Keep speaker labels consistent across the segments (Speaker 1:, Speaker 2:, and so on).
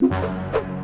Speaker 1: you.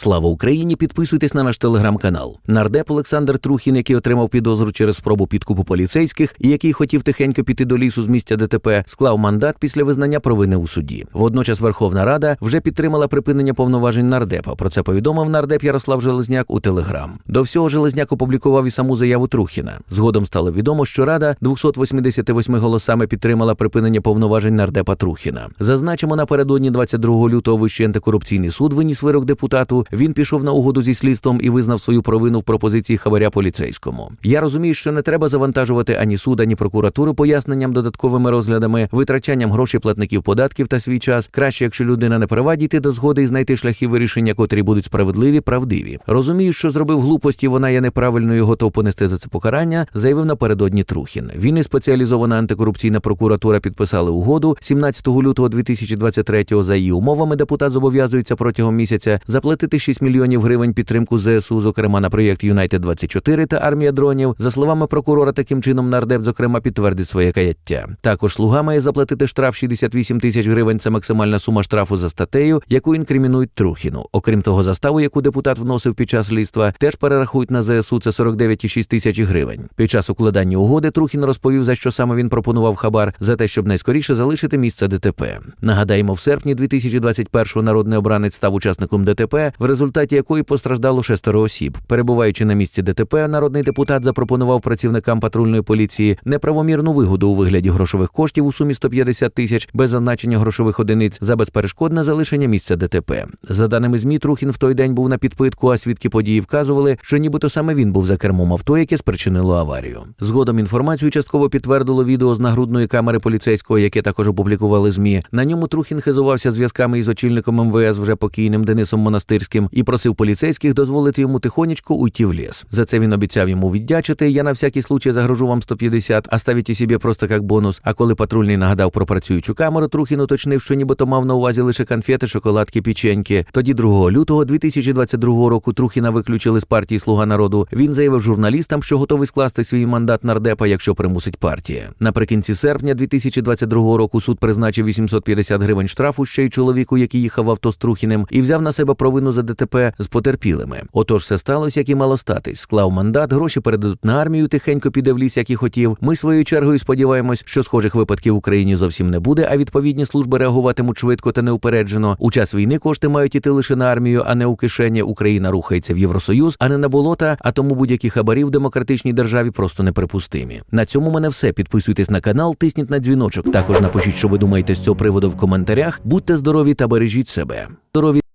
Speaker 1: Слава Україні! Підписуйтесь на наш телеграм-канал. Нардеп Олександр Трухін, який отримав підозру через спробу підкупу поліцейських і який хотів тихенько піти до лісу з місця ДТП, склав мандат після визнання провини у суді. Водночас Верховна Рада вже підтримала припинення повноважень нардепа. Про це повідомив нардеп Ярослав Железняк у телеграм. До всього Железняк опублікував і саму заяву Трухіна. Згодом стало відомо, що Рада 288 голосами підтримала припинення повноважень нардепа Трухіна. Зазначимо, напередодні 22 лютого Вищий антикорупційний суд виніс вирок депутату. Він пішов на угоду зі слідством і визнав свою провину в пропозиції хабаря поліцейському. Я розумію, що не треба завантажувати ані суд, ані прокуратуру поясненням, додатковими розглядами, витрачанням грошей платників податків та свій час. Краще, якщо людина не права, дійти до згоди і знайти шляхи вирішення, котрі будуть справедливі, правдиві. Розумію, що зробив глупості, вона є неправильною, готов понести за це покарання, заявив напередодні Трухін. Він і спеціалізована антикорупційна прокуратура підписали угоду 17 лютого 2023-го. За її умовами депутат зобов'язується протягом місяця заплатити 6 мільйонів гривень підтримку ЗСУ, зокрема на проєкт Юнайтед 24 та армія дронів. За словами прокурора, таким чином нардеп, зокрема, підтвердить своє каяття. Також слуга має заплатити штраф 68 тисяч гривень. Це максимальна сума штрафу за статтею, яку інкримінують Трухіну. Окрім того, заставу, яку депутат вносив під час слідства, теж перерахують на ЗСУ. Це 49,6 тисяч гривень. Під час укладання угоди Трухін розповів, за що саме він пропонував хабар за те, щоб найскоріше залишити місце ДТП. Нагадаємо, в серпні 2021-го народний обранець став учасником ДТП, в результаті якої постраждало шестеро осіб. Перебуваючи на місці ДТП, народний депутат запропонував працівникам патрульної поліції неправомірну вигоду у вигляді грошових коштів у сумі 150 тисяч без зазначення грошових одиниць за безперешкодне залишення місця ДТП. За даними ЗМІ, Трухін в той день був на підпитку, а свідки події вказували, що нібито саме він був за кермом авто, яке спричинило аварію. Згодом інформацію частково підтвердило відео з нагрудної камери поліцейського, яке також опублікували ЗМІ. На ньому Трухін хизувався зв'язками із очільником МВС вже покійним Денисом Монастирським і просив поліцейських дозволити йому тихонечко уйти в ліс. За це він обіцяв йому віддячити. Я на всякий случай загрожу вам 150, а ставите собі просто як бонус. А коли патрульний нагадав про працюючу камеру, Трухін уточнив, що нібито мав на увазі лише конфети, шоколадки, печеньки. Тоді 2 лютого 2022 року Трухіна виключили з партії Слуга народу. Він заявив журналістам, що готовий скласти свій мандат нардепа, якщо примусить партія. Наприкінці серпня 2022 року суд призначив 850 гривень штрафу ще й чоловіку, який їхав авто з Трухіним, і взяв на себе провину за ДТП з потерпілими. Отож, все сталося, як і мало статись. Склав мандат, гроші передадуть на армію, тихенько піде в ліс, як і хотів. Ми своєю чергою сподіваємось, що схожих випадків в Україні зовсім не буде, а відповідні служби реагуватимуть швидко та неупереджено. У час війни кошти мають іти лише на армію, а не у кишені. Україна рухається в Євросоюз, а не на болота. А тому будь-які хабарі в демократичній державі просто неприпустимі. На цьому мене все. Підписуйтесь на канал, тисніть на дзвіночок. Також напишіть, що ви думаєте з цього приводу в коментарях. Будьте здорові та бережіть себе. Здорові.